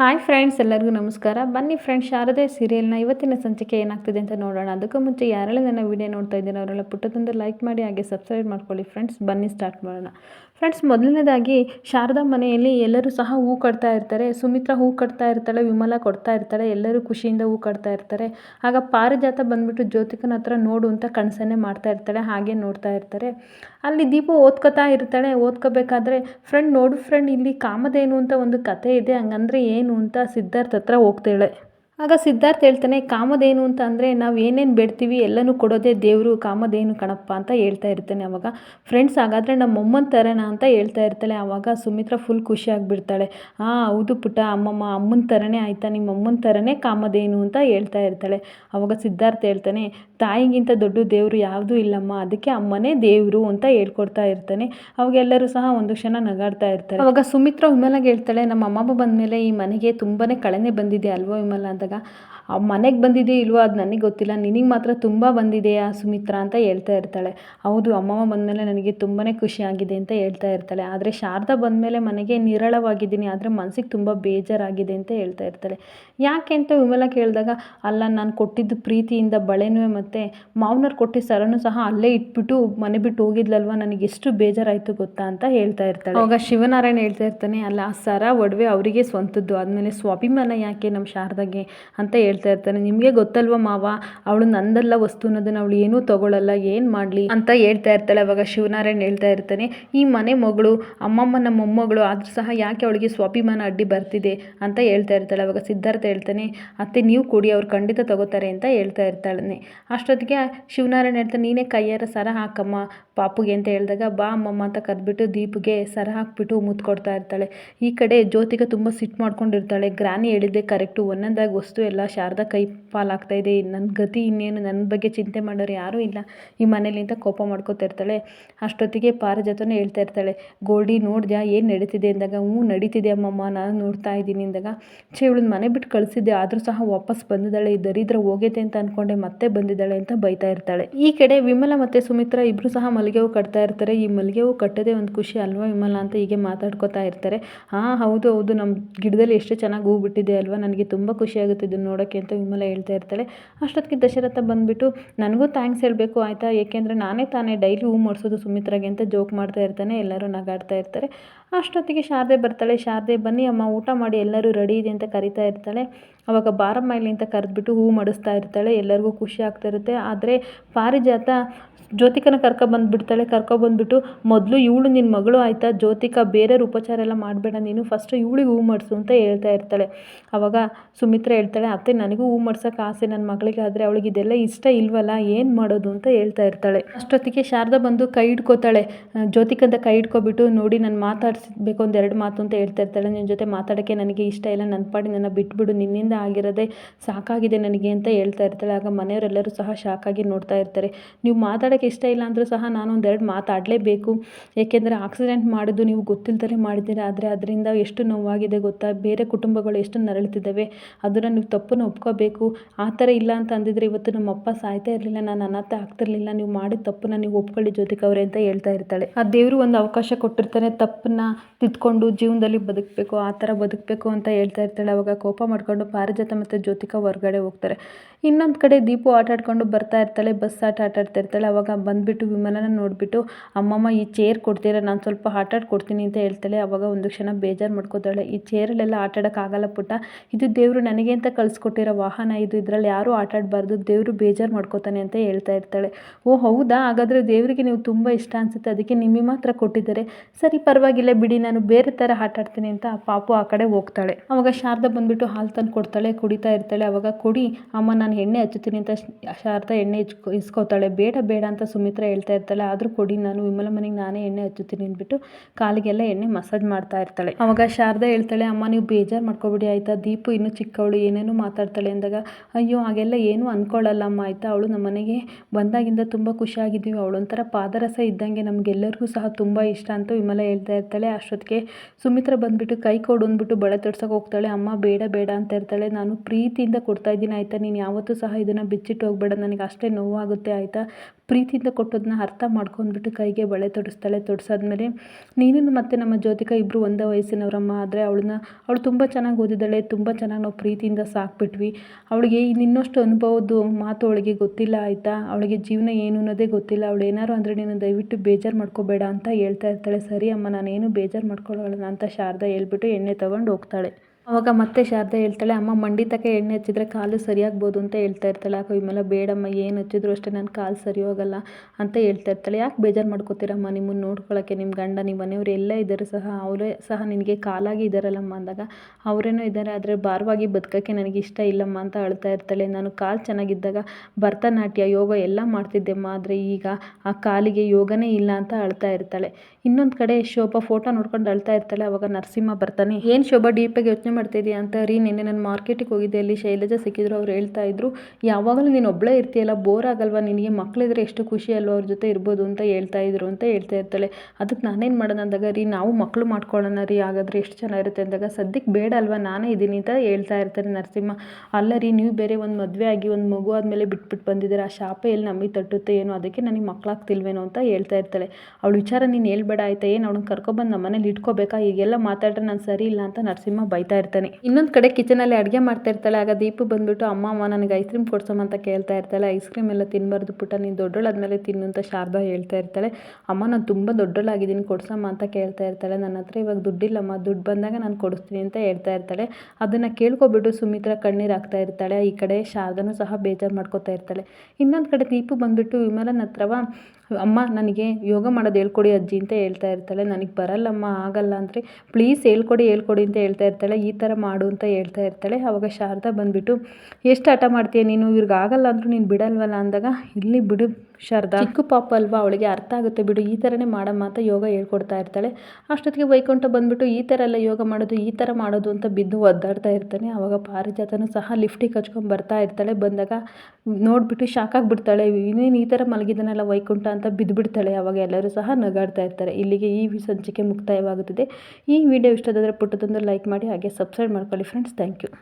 Hi friends ಎಲ್ಲರಿಗೂ ನಮಸ್ಕಾರ. ಬನ್ನಿ ಫ್ರೆಂಡ್ಸ್ ಶಾರದೆ ಸೀರಿಯಲ್ನ ಇವತ್ತಿನ ಸಂಚಿಕೆ ಏನಾಗ್ತಿದೆ ಅಂತ ನೋಡೋಣ. ಅದಕ್ಕೂ ಮುಂಚೆ ಯಾರೆಲ್ಲ ನನ್ನ ವಿಡಿಯೋ ನೋಡ್ತಾ ಇದ್ದೀನಿ ಅವರೆಲ್ಲ ಪುಟ್ಟದೊಂದು ಲೈಕ್ ಮಾಡಿ, ಹಾಗೆ ಸಬ್ಸ್ಕ್ರೈಬ್ ಮಾಡ್ಕೊಳ್ಳಿ ಫ್ರೆಂಡ್ಸ್ ಬನ್ನಿ ಸ್ಟಾರ್ಟ್ ಮಾಡೋಣ. ಫ್ರೆಂಡ್ಸ್, ಮೊದಲನೇದಾಗಿ ಶಾರದಾ ಮನೆಯಲ್ಲಿ ಎಲ್ಲರೂ ಸಹ ಹೂ ಕಟ್ತಾ ಇರ್ತಾರೆ. ಸುಮಿತ್ರಾ ಹೂ ಕಟ್ತಾ ಇರ್ತಾಳೆ, ವಿಮಲ ಕೊಡ್ತಾ ಇರ್ತಾಳೆ, ಎಲ್ಲರೂ ಖುಷಿಯಿಂದ ಹೂ ಕಟ್ತಾ ಇರ್ತಾರೆ. ಆಗ ಪಾರಿಜಾತ ಬಂದ್ಬಿಟ್ಟು ಜ್ಯೋತಿಕನ ಹತ್ರ ನೋಡು ಅಂತ ಕನಸನ್ನೇ ಮಾಡ್ತಾ ಇರ್ತಾಳೆ, ಹಾಗೆ ನೋಡ್ತಾ ಇರ್ತಾರೆ. ಅಲ್ಲಿ ದೀಪು ಓದ್ಕೋತಾ ಇರ್ತಾಳೆ, ಓದ್ಕೋಬೇಕಾದ್ರೆ, ಫ್ರೆಂಡ್, ನೋಡು ಫ್ರೆಂಡ್, ಇಲ್ಲಿ ಕಾಮಧೇನು ಅಂತ ಒಂದು ಕತೆ ಇದೆ, ಹಂಗಂದ್ರೆ ಏನು? ಅಂತ ಸಿದ್ಧಾರ್ಥ ಹತ್ರ ಹೋಗ್ತಾಳೆ. ಆಗ ಸಿದ್ಧಾರ್ಥ ಹೇಳ್ತಾನೆ, ಕಾಮಧೇನು ಅಂತ ಅಂದರೆ ನಾವು ಏನೇನು ಬೇಡ್ತೀವಿ ಎಲ್ಲನೂ ಕೊಡೋದೇ ದೇವರು, ಕಾಮಧೇನು ಕಣಪ್ಪ ಅಂತ ಹೇಳ್ತಾ ಇರ್ತಾನೆ ಅವಾಗ. ಫ್ರೆಂಡ್ಸ್ ಹಾಗಾದರೆ ನಮ್ಮ ಅಮ್ಮನ ಥರನಾ ಅಂತ ಹೇಳ್ತಾ ಇರ್ತಾಳೆ. ಆವಾಗ ಸುಮಿತ್ರ ಫುಲ್ ಖುಷಿ ಆಗಿಬಿಡ್ತಾಳೆ. ಹಾಂ ಹೌದು ಪುಟ್ಟ, ಅಮ್ಮಮ್ಮ, ಅಮ್ಮನ ಥರನೇ ಆಯಿತಾ, ನಿಮ್ಮ ಅಮ್ಮನ ಥರನೇ ಕಾಮಧೇನು ಅಂತ ಹೇಳ್ತಾ ಇರ್ತಾಳೆ. ಅವಾಗ ಸಿದ್ಧಾರ್ಥ ಹೇಳ್ತಾನೆ, ತಾಯಿಗಿಂತ ದೊಡ್ಡ ದೇವರು ಯಾವುದೂ ಇಲ್ಲಮ್ಮ, ಅದಕ್ಕೆ ಅಮ್ಮನೇ ದೇವರು ಅಂತ ಹೇಳ್ಕೊಡ್ತಾ ಇರ್ತಾನೆ. ಅವಾಗೆಲ್ಲರೂ ಸಹ ಒಂದು ಕ್ಷಣ ನಗಾಡ್ತಾ ಇರ್ತಾರೆ. ಅವಾಗ ಸುಮಿತ್ರ ವಿಮಲಾಗೆ ಹೇಳ್ತಾಳೆ, ನಮ್ಮ ಅಮ್ಮಮ್ಮ ಬಂದಮೇಲೆ ಈ ಮನೆಗೆ ತುಂಬಾ ಕಳೆನೆ ಬಂದಿದೆ ಅಲ್ವಾ ವಿಮಲ? ಅಂದಾಗ ಆ ಮನೆಗೆ ಬಂದಿದೆ ಇಲ್ವೋ ಅದು ನನಗೆ ಗೊತ್ತಿಲ್ಲ. ನಿನಗೆ ಮಾತ್ರ ತುಂಬ ಬಂದಿದೆಯಾ ಸುಮಿತ್ರ ಅಂತ ಹೇಳ್ತಾ ಇರ್ತಾಳೆ. ಹೌದು ಅಮ್ಮಮ್ಮ ಬಂದಮೇಲೆ ನನಗೆ ತುಂಬಾ ಖುಷಿಯಾಗಿದೆ ಅಂತ ಹೇಳ್ತಾ ಇರ್ತಾಳೆ. ಆದರೆ ಶಾರದಾ ಬಂದಮೇಲೆ ಮನೆಗೆ ನಿರಳವಾಗಿದ್ದೀನಿ, ಆದರೆ ಮನಸ್ಸಿಗೆ ತುಂಬ ಬೇಜಾರಾಗಿದೆ ಅಂತ ಹೇಳ್ತಾ ಇರ್ತಾಳೆ. ಯಾಕೆ ಅಂತ ವಿಮಲ ಕೇಳಿದಾಗ, ಅಲ್ಲ, ನಾನು ಕೊಟ್ಟಿದ್ದು ಪ್ರೀತಿಯಿಂದ ಬಳೆನೂ ಮತ್ತು ಮಾವನರು ಕೊಟ್ಟಿದ್ದ ಸರನೂ ಸಹ ಅಲ್ಲೇ ಇಟ್ಬಿಟ್ಟು ಮನೆ ಬಿಟ್ಟು ಹೋಗಿದ್ಲಲ್ವ? ನನಗೆ ಎಷ್ಟು ಬೇಜಾರಾಯಿತು ಗೊತ್ತಾ ಅಂತ ಹೇಳ್ತಾ ಇರ್ತಾಳೆ. ಅವಾಗ ಶಿವನಾರಾಯಣ ಹೇಳ್ತಾ ಇರ್ತಾನೆ, ಅಲ್ಲ, ಆ ಸರ ಒಡವೆ ಅವರಿಗೆ ಸ್ವಂತದ್ದು. ಆದಮೇಲೆ ಸ್ವಾಭಿಮಾನ ಯಾಕೆ ನಮ್ಮ ಶಾರದಾಗೆ ಅಂತ ಹೇಳ್ತಾ ಇರ್ತಾನೆ, ನಿಮಗೆ ಗೊತ್ತಲ್ವ ಮಾವ, ಅವಳು ನಂದಲ್ಲ ವಸ್ತು ಅನ್ನೋದನ್ನು ಅವಳು ಏನೂ ತಗೊಳ್ಳಲ್ಲ ಏನು ಮಾಡಲಿ? ಅಂತ ಹೇಳ್ತಾ ಇರ್ತಾಳೆ. ಅವಾಗ ಶಿವನಾರಾಯಣ ಹೇಳ್ತಾ ಇರ್ತಾನೆ, ಈ ಮನೆ ಮಗಳು, ಅಮ್ಮಮ್ಮನ ಮೊಮ್ಮಗಳು, ಆದರೂ ಸಹ ಯಾಕೆ ಅವಳಿಗೆ ಸ್ವಾಭಿಮಾನ ಅಡ್ಡಿ ಬರ್ತಿದೆ? ಅಂತ ಹೇಳ್ತಾ ಇರ್ತಾಳೆ. ಅವಾಗ ಸಿದ್ಧಾರ್ಥ ಹೇಳ್ತಾನೆ, ಅತ್ತೆ, ನೀವು ಕೊಡಿ, ಅವ್ರು ಖಂಡಿತ ತಗೋತಾರೆ ಅಂತ ಹೇಳ್ತಾ ಇರ್ತಾಳೆ. ಅಷ್ಟೊತ್ತಿಗೆ ಶಿವನಾರಾಯಣ ಹೇಳ್ತಾನೆ, ನೀನೇ ಕೈಯಾರ ಸರ ಹಾಕಮ್ಮ ಪಾಪುಗೆ ಅಂತ ಹೇಳಿದಾಗ, ಬಾ ಅಮ್ಮಮ್ಮ ಅಂತ ಕರೆದ್ಬಿಟ್ಟು ದೀಪಿಗೆ ಸರ ಹಾಕ್ಬಿಟ್ಟು ಮುತ್ತು ಕೊಡ್ತಾ ಇರ್ತಾಳೆ. ಈ ಕಡೆ ಜ್ಯೋತಿಗೆ ತುಂಬ ಸಿಟ್ಟು ಮಾಡ್ಕೊಂಡಿರ್ತಾಳೆ. ಗ್ರಾನಿ ಹೇಳಿದ್ದೆ ಕರೆಕ್ಟು, ಒಂದೊಂದಾಗಿ ವಸ್ತು ಎಲ್ಲ ಶಾರದಾ ಕೈ ಪಾಲಾಗ್ತಾ ಇದೆ. ನನ್ನ ಗತಿ ಇನ್ನೇನು? ನನ್ನ ಬಗ್ಗೆ ಚಿಂತೆ ಮಾಡೋರು ಯಾರೂ ಇಲ್ಲ. ಈ ಮನೇಲಿ ಅಂತ ಕೋಪ ಮಾಡ್ಕೋತಾ ಇರ್ತಾಳೆ. ಅಷ್ಟೊತ್ತಿಗೆ ಪಾರಿಜಾತನೂ ಹೇಳ್ತಾ ಇರ್ತಾಳೆ, ಗೋಲ್ಡಿ, ನೋಡಿದ್ಯಾ? ಏನು ನಡೀತಿದೆ? ಅಂದಾಗ, ಹ್ಞೂ, ನಡೀತಿದೆ ಅಮ್ಮಮ್ಮ. ನಾನು ನೋಡ್ತಾ ಇದ್ದೀನಿ. ಅಂದಾಗ, ಛೇ ಇವಳನ್ನ ಮನೆ ಬಿಟ್ಟು ಕಳಿಸಿದ್ದೆ. ಆದರೂ ಸಹ ವಾಪಸ್ ಬಂದಿದ್ದಾಳೆ. ಈ ದರಿದ್ರ ಹೋಗೈತೆ ಅಂತ ಅಂದ್ಕೊಂಡೆ ಮತ್ತೆ ಬಂದಿದ್ದಾಳೆ ಅಂತ ಬೈತಾ ಇರ್ತಾಳೆ. ಈ ಕಡೆ ವಿಮಲ ಮತ್ತು ಸುಮಿತ್ರಾ ಇಬ್ಬರು ಸಹ ಮಲ್ಲಿಗೆ ಹೂ ಕಟ್ತಾ ಇರ್ತಾರೆ. ಈ ಮಲ್ಲಿಗೆ ಹೂ ಕಟ್ಟೋದೇ ಒಂದು ಖುಷಿ ಅಲ್ವಾ ವಿಮಲ ಅಂತ ಹೀಗೆ ಮಾತಾಡ್ಕೋತಾ ಇರ್ತಾರೆ. ಹಾಂ, ಹೌದು ಹೌದು. ನಮ್ಮ ಗಿಡದಲ್ಲಿ ಎಷ್ಟು ಚೆನ್ನಾಗಿ ಹೂ ಬಿಟ್ಟಿದೆ ಅಲ್ವಾ? ನನಗೆ ತುಂಬ ಖುಷಿಯಾಗುತ್ತೆ ಇದನ್ನು ನೋಡೋಕ್ಕೆ ಅಂತ ವಿಮಲ ಹೇಳ್ತಾ ಇರ್ತಾಳೆ. ಅಷ್ಟೊತ್ತಿಗೆ ದಶರಥ ಬಂದುಬಿಟ್ಟು, ನನಗೂ ಥ್ಯಾಂಕ್ಸ್ ಹೇಳಬೇಕು ಆಯಿತಾ? ಏಕೆಂದರೆ ನಾನೇ ತಾನೇ ಡೈಲಿ ಹೂ ಮಾಡಿಸೋದು ಸುಮಿತ್ರಾಗೆ ಅಂತ ಜೋಕ್ ಮಾಡ್ತಾ ಇರ್ತಾನೆ. ಎಲ್ಲರೂ ನಗಾಡ್ತಾ ಇರ್ತಾರೆ. ಅಷ್ಟೊತ್ತಿಗೆ ಶಾರದೆ ಬರ್ತಾಳೆ. ಶಾರದೆ ಬನ್ನಿ ಅಮ್ಮ, ಊಟ ಮಾಡಿ, ಎಲ್ಲರೂ ರೆಡಿ ಇದೆ ಅಂತ ಕರಿತಾ ಇರ್ತಾಳೆ. ಅವಾಗ ಬಾರಮ್ಮ ಇಲ್ಲಿ ಅಂತ ಕರೆದ್ಬಿಟ್ಟು ಹೂ ಮಡಿಸ್ತಾ ಇರ್ತಾಳೆ. ಎಲ್ಲರಿಗೂ ಖುಷಿ ಆಗ್ತಾ ಇರುತ್ತೆ. ಆದರೆ ಪಾರಿಜಾತ ಜ್ಯೋತಿಕನ ಕರ್ಕೊಬಂದ್ಬಿಡ್ತಾಳೆ ಕರ್ಕೊಬಂದ್ಬಿಟ್ಟು ಮೊದಲು ಇವಳು ನಿನ್ನ ಮಗಳು ಆಯಿತಾ? ಜ್ಯೋತಿಕ ಬೇರೆಯವ್ರ ಉಪಚಾರ ಎಲ್ಲ ಮಾಡಬೇಡ. ನೀನು ಫಸ್ಟು ಇವಳಿಗೆ ಹೂ ಮಾಡಿಸು ಅಂತ ಹೇಳ್ತಾ ಇರ್ತಾಳೆ. ಅವಾಗ ಸುಮಿತ್ರ ಹೇಳ್ತಾಳೆ, ಅತ್ತೆ, ನನಗೂ ಹೂ ಮಾಡ್ಸೋಕೆ ಆಸೆ ನನ್ನ ಮಗಳಿಗೆ. ಆದರೆ ಅವಳಿಗೆ ಇದೆಲ್ಲ ಇಷ್ಟ ಇಲ್ವಲ್ಲ? ಏನು ಮಾಡೋದು? ಅಂತ ಹೇಳ್ತಾ ಇರ್ತಾಳೆ. ಅಷ್ಟೊತ್ತಿಗೆ ಶಾರದಾ ಬಂದು ಕೈ ಹಿಡ್ಕೋತಾಳೆ. ಜ್ಯೋತಿಕಂತ ಕೈ ಹಿಡ್ಕೊಬಿಟ್ಟು, ನೋಡಿ, ನಾನು ಮಾತಾಡಿಸ್ಬೇಕು ಒಂದು ಎರಡು ಮಾತು ಅಂತ ಹೇಳ್ತಾ ಇರ್ತಾಳೆ. ನಿನ್ನ ಜೊತೆ ಮಾತಾಡೋಕ್ಕೆ ನನಗೆ ಇಷ್ಟ ಇಲ್ಲ. ನನ್ನ ಪಾಡಿ ನನ್ನ ಬಿಟ್ಬಿಡು. ನಿನ್ನಿಂದ ಆಗಿರೋದೇ ಸಾಕಾಗಿದೆ ನನಗೆ ಅಂತ ಹೇಳ್ತಾ ಇರ್ತಾಳೆ. ಆಗ ಮನೆಯವರೆಲ್ಲರೂ ಸಹ ಶಾಕಾಗಿ ನೋಡ್ತಾ ಇರ್ತಾರೆ. ನೀವು ಮಾತಾಡೋಕ್ಕೆ ಇಷ್ಟ ಇಲ್ಲ ಅಂದರೂ ಸಹ ನಾನು ಒಂದೆರಡು ಮಾತಾಡಲೇಬೇಕು. ಏಕೆಂದರೆ ಆಕ್ಸಿಡೆಂಟ್ ಮಾಡೋದು ನೀವು ಗೊತ್ತಿಲ್ಲದೆ ಮಾಡಿದ್ದೀರ. ಆದರೆ ಅದರಿಂದ ಎಷ್ಟು ನೋವಾಗಿದೆ ಗೊತ್ತಾ? ಬೇರೆ ಕುಟುಂಬಗಳು ಎಷ್ಟು ನರಳುತ್ತಿದ್ದಾವೆ ಅದನ್ನು ನೀವು ತಪ್ಪನ್ನು ಒಪ್ಕೋಬೇಕು. ಆ ಥರ ಇಲ್ಲ ಅಂತ ಅಂದಿದ್ರೆ ಇವತ್ತು ನಮ್ಮ ಅಪ್ಪ ಸಾಯ್ತಾ ಇರಲಿಲ್ಲ. ನಾನು ಅನಾಥ ಆಗ್ತಿರ್ಲಿಲ್ಲ. ನೀವು ಮಾಡಿದ ತಪ್ಪನ್ನ ನೀವು ಒಪ್ಕೊಳ್ಳಿ ಜ್ಯೋತಿಕವ್ರೆ ಅಂತ ಹೇಳ್ತಾ ಇರ್ತಾಳೆ. ಆ ದೇವರು ಒಂದು ಅವಕಾಶ ಕೊಟ್ಟಿರ್ತಾನೆ. ತಪ್ಪನ್ನ ತಿದ್ಕೊಂಡು ಜೀವನದಲ್ಲಿ ಬದುಕಬೇಕು, ಆ ಥರ ಬದುಕಬೇಕು ಅಂತ ಹೇಳ್ತಾ ಇರ್ತಾಳೆ. ಅವಾಗ ಕೋಪ ಮಾಡಿಕೊಂಡು ಪಾರಿಜಾತ ಮತ್ತು ಜ್ಯೋತಿಕ ಹೊರಗಡೆ ಹೋಗ್ತಾರೆ. ಇನ್ನೊಂದು ಕಡೆ ದೀಪು ಆಟ ಆಡ್ಕೊಂಡು ಬರ್ತಾ ಇರ್ತಾಳೆ, ಬಸ್ ಆಟ ಆಟ ಆಡ್ತಾ ಇರ್ತಾಳೆ. ಅವಾಗ ಬಂದುಬಿಟ್ಟು ವಿಮಲನ ನೋಡಿಬಿಟ್ಟು, ಅಮ್ಮಮ್ಮ, ಈ ಚೇರ್ ಕೊಡ್ತೀರಾ? ನಾನು ಸ್ವಲ್ಪ ಆಟ ಆಡ್ಕೊಡ್ತೀನಿ ಅಂತ ಹೇಳ್ತಾಳೆ. ಅವಾಗ ಒಂದು ಕ್ಷಣ ಬೇಜಾರು ಮಾಡ್ಕೋತಾಳೆ. ಈ ಚೇರಲ್ಲೆಲ್ಲ ಆಟ ಆಡೋಕ್ಕಾಗಲ್ಲ ಪುಟ್ಟ. ಇದು ದೇವರು ನನಗೆ ಅಂತ ಕಳಿಸ್ಕೊಟ್ಟಿರೋ ವಾಹನ ಇದು. ಇದರಲ್ಲಿ ಯಾರೂ ಆಟ ಆಡಬಾರ್ದು. ದೇವರು ಬೇಜಾರು ಮಾಡ್ಕೋತಾನೆ ಅಂತ ಹೇಳ್ತಾ ಇರ್ತಾಳೆ. ಓ, ಹೌದಾ? ಹಾಗಾದರೆ ದೇವರಿಗೆ ನೀವು ತುಂಬ ಇಷ್ಟ ಅನಿಸುತ್ತೆ. ಅದಕ್ಕೆ ನಿಮಗೆ ಮಾತ್ರ ಕೊಟ್ಟಿದ್ದಾರೆ. ಸರಿ, ಪರವಾಗಿಲ್ಲ. ಬಿಡಿ, ನಾನು ಬೇರೆ ಥರ ಆಟ ಆಡ್ತೀನಿ ಅಂತ ಪಾಪು ಆ ಕಡೆ ಹೋಗ್ತಾಳೆ. ಅವಾಗ ಶಾರದಾ ಬಂದುಬಿಟ್ಟು ಹಾಲು ತಂದು ಕೊಡ್ತಾಳೆ, ಕುಡಿತಾ ಇರ್ತಾಳೆ. ಅವಾಗ ಕೊಡಿ, ಅಮ್ಮ ನಾನು ಎಣ್ಣೆ ಹಚ್ಚುತ್ತೀನಿ ಅಂತ ಶಾರದಾ ಎಣ್ಣೆ ಇಸ್ಕೊ ಇಸ್ಕೋತಾಳೆ. ಬೇಡ ಬೇಡ ಅಂತ ಸುಮಿತ್ರ ಹೇಳ್ತಾ ಇರ್ತಾಳೆ. ಆದರೂ ಕೊಡಿ, ನಾನು ವಿಮಲ ಮನೆಗೆ ನಾನೇ ಎಣ್ಣೆ ಹಚ್ಚುತ್ತೀನಿ ಅಂದ್ಬಿಟ್ಟು ಕಾಲಿಗೆಲ್ಲ ಎಣ್ಣೆ ಮಸಾಜ್ ಮಾಡ್ತಾ ಇರ್ತಾಳೆ. ಅವಾಗ ಶಾರದಾ ಹೇಳ್ತಾಳೆ, ಅಮ್ಮ, ನೀವು ಬೇಜಾರು ಮಾಡ್ಕೊಬಿಡಿ ಆಯಿತಾ. ದೀಪು ಇನ್ನೂ ಚಿಕ್ಕವಳು, ಏನೇನೋ ಮಾತಾಡ್ತಾಳೆ ಅಂದಾಗ, ಅಯ್ಯೋ, ಹಾಗೆಲ್ಲ ಏನೂ ಅಂದ್ಕೊಳ್ಳಲ್ಲಮ್ಮ ಆಯಿತಾ. ಅವಳು ನಮ್ಮ ಮನೆಗೆ ಬಂದಾಗಿಂದ ತುಂಬ ಖುಷಿಯಾಗಿದ್ದೀವಿ. ಅವಳು ಒಂಥರ ಪಾದರಸ ಇದ್ದಂಗೆ ನಮಗೆಲ್ಲರಿಗೂ ಸಹ ತುಂಬ ಇಷ್ಟ ಅಂತ ವಿಮಲ ಹೇಳ್ತಾ ಇರ್ತಾಳೆ. ಇರ್ತಾಳೆ ಅಷ್ಟೊತ್ತಿಗೆ. ಸುಮಿತ್ರ ಬಂದುಬಿಟ್ಟು ಕೈ ಕೊಡು ಅಂದ್ಬಿಟ್ಟು ಬಳೆ ತೊಡ್ಸೋಕೆ ಹೋಗ್ತಾಳೆ. ಅಮ್ಮ, ಬೇಡ ಬೇಡ ಅಂತ ಇರ್ತಾಳೆ. ನಾನು ಪ್ರೀತಿಯಿಂದ ಕೊಡ್ತಾ ಇದ್ದೀನಿ ಆಯಿತಾ. ನೀನು ಯಾವತ್ತೂ ಸಹ ಇದನ್ನು ಬಿಚ್ಚಿಟ್ಟು ಹೋಗಬೇಡ. ನನಗೆ ಅಷ್ಟೇ ನೋವಾಗುತ್ತೆ ಆಯಿತಾ. ಪ್ರೀತಿಯಿಂದ ಕೊಟ್ಟೋದನ್ನ ಅರ್ಥ ಮಾಡ್ಕೊಂಡ್ಬಿಟ್ಟು ಕೈಗೆ ಬಳೆ ತೊಡಿಸ್ತಾಳೆ. ತೊಡಿಸಾದ್ಮೇಲೆ, ನೀನು ಮತ್ತು ನಮ್ಮ ಜ್ಯೋತಿಕ ಇಬ್ಬರು ಒಂದೇ ವಯಸ್ಸಿನವರಮ್ಮ. ಆದರೆ ಅವಳನ್ನ, ಅವಳು ತುಂಬ ಚೆನ್ನಾಗಿ ಓದಿದ್ದಾಳೆ. ತುಂಬ ಚೆನ್ನಾಗಿ ನಾವು ಪ್ರೀತಿಯಿಂದ ಸಾಕ್ಬಿಟ್ವಿ. ಅವಳಿಗೆ ನಿನ್ನಷ್ಟು ಅನುಭವದ್ದು ಮಾತು ಅವಳಿಗೆ ಗೊತ್ತಿಲ್ಲ ಆಯಿತಾ. ಅವಳಿಗೆ ಜೀವನ ಏನು ಅನ್ನೋದೇ ಗೊತ್ತಿಲ್ಲ. ಅವಳು ಏನಾರು ಅಂದರೆ ನೀನು ದಯವಿಟ್ಟು ಬೇಜಾರು ಮಾಡ್ಕೋಬೇಡ ಅಂತ ಹೇಳ್ತಾ ಇರ್ತಾಳೆ. ಸರಿ ಅಮ್ಮ, ನಾನೇನು ಬೇಜಾರು ಮಾಡ್ಕೊಳ್ಳೋಣ ಅಂತ ಶಾರದಾ ಹೇಳ್ಬಿಟ್ಟು ಎಣ್ಣೆ ತಗೊಂಡು ಹೋಗ್ತಾಳೆ. ಅವಾಗ ಮತ್ತೆ ಶಾರದೆ ಹೇಳ್ತಾಳೆ, ಅಮ್ಮ ಮಂಡಿ ತಕ ಎಣ್ಣೆ ಹಚ್ಚಿದ್ರೆ ಕಾಲು ಸರಿಯಾಗ್ಬೋದು ಅಂತ ಹೇಳ್ತಾ ಇರ್ತಾಳೆ. ಆಗ ವಿಮಲ ಬೇಡಮ್ಮ, ಏನು ಹಚ್ಚಿದ್ರು ಅಷ್ಟೇ ನನ್ನ ಕಾಲು ಸರಿ ಹೋಗಲ್ಲ ಅಂತ ಹೇಳ್ತಾ ಇರ್ತಾಳೆ. ಯಾಕೆ ಬೇಜಾರು ಮಾಡ್ಕೋತೀರಮ್ಮ? ನಿಮ್ಮನ್ನು ನೋಡ್ಕೊಳ್ಳೋಕ್ಕೆ ನಿಮ್ಮ ಗಂಡ ನಿಮ್ಮ ಮನೆಯವರು ಎಲ್ಲ ಇದ್ದಾರೆ ಸಹ. ಅವರೇ ಸಹ ನಿನಗೆ ಕಾಲಾಗಿ ಇದ್ದಾರಲ್ಲಮ್ಮ ಅಂದಾಗ. ಅವರೇನೋ ಇದ್ದಾರೆ ಆದರೆ ಭಾರವಾಗಿ ಬದುಕೋಕ್ಕೆ ನನಗೆ ಇಷ್ಟ ಇಲ್ಲಮ್ಮ ಅಂತ ಅಳ್ತಾ ಇರ್ತಾಳೆ. ನಾನು ಕಾಲು ಚೆನ್ನಾಗಿದ್ದಾಗ ಭರತನಾಟ್ಯ ಯೋಗ ಎಲ್ಲ ಮಾಡ್ತಿದ್ದೆಮ್ಮ. ಆದರೆ ಈಗ ಆ ಕಾಲಿಗೆ ಯೋಗನೇ ಇಲ್ಲ ಅಂತ ಅಳ್ತಾ ಇರ್ತಾಳೆ. ಇನ್ನೊಂದು ಕಡೆ ಶೋಭಾ ಫೋಟೋ ನೋಡ್ಕೊಂಡು ಅಳ್ತಾ ಇರ್ತಾಳೆ. ಅವಾಗ ನರಸಿಂಹ ಬರ್ತಾನೆ. ಏನು ಶೋಭಾ ಡೀಪಾಗಿ ಯೋಚನೆ ಮಾಡ್ತಾಯಿದ್ದೀಯ ಅಂತ ರೀ, ನಿನ್ನೆ ನಾನು ಮಾರ್ಕೆಟಿಗೆ ಹೋಗಿದ್ದೆ, ಅಲ್ಲಿ ಶೈಲಜಾ ಸಿಕ್ಕಿದ್ರು, ಅವ್ರು ಹೇಳ್ತಾ ಇದ್ರು, ಯಾವಾಗಲೂ ನೀನು ಒಬ್ಬಳೇ ಇರ್ತೀಯಲ್ಲ ಬೋರ್ ಆಗಲ್ವಾ? ನಿನಗೆ ಮಕ್ಕಳಿದ್ರೆ ಎಷ್ಟು ಖುಷಿ ಅಲ್ವ? ಅವ್ರ ಜೊತೆ ಇರ್ಬೋದು ಅಂತ ಹೇಳ್ತಾ ಇದ್ರು ಅಂತ ಹೇಳ್ತಾ ಇರ್ತಾಳೆ. ಅದಕ್ಕೆ ನಾನೇನು ಮಾಡೋಣ ಅಂದಾಗ, ರೀ, ನಾವು ಮಕ್ಕಳು ಮಾಡ್ಕೊಳ್ಳೋಣ ರೀ, ಹಾಗಾದ್ರೆ ಎಷ್ಟು ಚೆನ್ನಾಗಿರುತ್ತೆ ಅಂದಾಗ, ಸದ್ಯಕ್ಕೆ ಬೇಡ ಅಲ್ವಾ, ನಾನೇ ಇದ್ದೀನಿ ಅಂತ ಹೇಳ್ತಾ ಇರ್ತಾರೆ ನರಸಿಂಹ. ಅಲ್ಲ ರೀ, ನೀವು ಬೇರೆ ಒಂದು ಮದುವೆ ಆಗಿ ಒಂದು ಮಗು ಆದಮೇಲೆ ಬಿಟ್ಬಿಟ್ಟು ಬಂದಿದ್ದೀರ? ಆ ಶಾಪ ಎಲ್ಲಿ ನಮಗೆ ತಟ್ಟುತ್ತೆ ಏನೋ, ಅದಕ್ಕೆ ನನಗೆ ಮಕ್ಕಳಾಗ್ತಿಲ್ವೇನೋ ಅಂತ ಹೇಳ್ತಾ ಇರ್ತಾಳೆ. ಅವಳು ವಿಚಾರ ನೀನು ಹೇಳ್ಬೇಡ, ಆಯ್ತಾ? ಏನು ಅವಳನ್ನ ಕರ್ಕೊಬಂದು ನಮ್ಮ ಮನೇಲಿ ಇಟ್ಕೋಬೇಕಾ? ಈಗೆಲ್ಲ ಮಾತಾಡ್ರೆ ನಾನು ಸರಿ ಇಲ್ಲ ಅಂತ ನರಸಿಂಹ ಬೈತಾ ಇರ್ತಾನೆ. ಇನ್ನೊಂದು ಕಡೆ ಕಿಚನಲ್ಲಿ ಅಡುಗೆ ಮಾಡ್ತಾ ಇರ್ತಾಳೆ, ಆಗ ದೀಪು ಬಂದ್ಬಿಟ್ಟು, ಅಮ್ಮ ಅಮ್ಮ, ನನಗೆ ಐಸ್ ಕ್ರೀಮ್ ಅಂತ ಕೇಳ್ತಾ ಇರ್ತಾಳೆ. ಐಸ್ ಕ್ರೀಮ್ ಎಲ್ಲ ತಿನ್ಬಾರ್ದು ಪುಟ್ಟ, ನೀನು ದೊಡ್ಡೋಳಾದ್ಮೇಲೆ ತಿನ್ನು ಅಂತ ಶಾರದಾ ಹೇಳ್ತಾ ಇರ್ತಾಳೆ. ಅಮ್ಮ, ನಾನು ತುಂಬ ದೊಡ್ಡೋಳಾಗಿದ್ದೀನಿ, ಕೊಡ್ಸಮ್ಮ ಅಂತ ಕೇಳ್ತಾ ಇರ್ತಾಳೆ. ನನ್ನ ಹತ್ರ ಇವಾಗ ದುಡ್ಡಿಲ್ಲಮ್ಮ, ದುಡ್ಡು ಬಂದಾಗ ನಾನು ಕೊಡಿಸ್ತೀನಿ ಅಂತ ಹೇಳ್ತಾ ಇರ್ತಾಳೆ. ಅದನ್ನು ಕೇಳ್ಕೊಬಿಟ್ಟು ಸುಮಿತ್ರ ಕಣ್ಣೀರು ಹಾಕ್ತಾ ಇರ್ತಾಳೆ. ಈ ಕಡೆ ಶಾರದನೂ ಸಹ ಬೇಜಾರು ಮಾಡ್ಕೋತಾ ಇರ್ತಾಳೆ. ಇನ್ನೊಂದು ಕಡೆ ದೀಪು ಬಂದ್ಬಿಟ್ಟು ವಿಮಲನ ಹತ್ರವ ಅಮ್ಮ, ನನಗೆ ಯೋಗ ಮಾಡೋದು ಹೇಳ್ಕೊಡಿ ಅಜ್ಜಿ ಅಂತ ಹೇಳ್ತಾ ಇರ್ತಾಳೆ. ನನಗೆ ಬರಲ್ಲಮ್ಮ, ಆಗಲ್ಲ ಅಂದರೆ ಪ್ಲೀಸ್ ಹೇಳ್ಕೊಡಿ ಹೇಳ್ಕೊಡಿ ಅಂತ ಹೇಳ್ತಾ ಇರ್ತಾಳೆ. ಈ ಥರ ಮಾಡು ಅಂತ ಹೇಳ್ತಾ ಇರ್ತಾಳೆ. ಆವಾಗ ಶಾರದಾ ಬಂದುಬಿಟ್ಟು, ಎಷ್ಟು ಹಠ ಮಾಡ್ತೀಯ ನೀನು? ಇವ್ರಿಗೆ ಆಗಲ್ಲ ಅಂದರೂ ನೀನು ಬಿಡಲ್ವಲ್ಲ? ಅಂದಾಗ, ಇಲ್ಲಿ ಬಿಡು ಶಾರದಾ. ಚಿಕ್ಕ ಪಾಪ ಅಲ್ವಾ, ಅವಳಿಗೆ ಅರ್ಥ ಆಗುತ್ತೆ, ಬಿಡು, ಈ ಥರನೇ ಮಾಡಮ್ಮ ಅಂತ ಯೋಗ ಹೇಳ್ಕೊಡ್ತಾ ಇರ್ತಾಳೆ. ಅಷ್ಟೊತ್ತಿಗೆ ವೈಕುಂಠ ಬಂದ್ಬಿಟ್ಟು, ಈ ಥರ ಎಲ್ಲ ಯೋಗ ಮಾಡೋದು, ಈ ಥರ ಮಾಡೋದು ಅಂತ ಬಿದ್ದು ಒದ್ದಾಡ್ತಾ ಇರ್ತಾನೆ. ಆವಾಗ ಪಾರಿಜಾತನೂ ಸಹ ಲಿಫ್ಟಿಗೆ ಹಚ್ಕೊಂಡು ಬರ್ತಾ ಇರ್ತಾಳೆ. ಬಂದಾಗ ನೋಡಿಬಿಟ್ಟು ಶಾಕ್ ಆಗಿಬಿಡ್ತಾಳೆ. ಇನ್ನೇನು ಈ ಥರ ಮಲಗಿದನೆಲ್ಲ ವೈಕುಂಠ ಅಂತ ಬಿದ್ದುಬಿಡ್ತಾಳೆ ಆವಾಗ ಎಲ್ಲರೂ ಸಹ ನಗಾಡ್ತಾ ಇರ್ತಾರೆ. ಇಲ್ಲಿಗೆ ಈ ಸಂಚಿಕೆ ಮುಕ್ತಾಯವಾಗುತ್ತದೆ. ಈ ವಿಡಿಯೋ ಇಷ್ಟದಾದರೆ ಪುಟ್ಟದೊಂದು ಲೈಕ್ ಮಾಡಿ, ಹಾಗೆ ಸಬ್ಸ್ಕ್ರೈಬ್ ಮಾಡ್ಕೊಳ್ಳಿ ಫ್ರೆಂಡ್ಸ್ ಥ್ಯಾಂಕ್ ಯು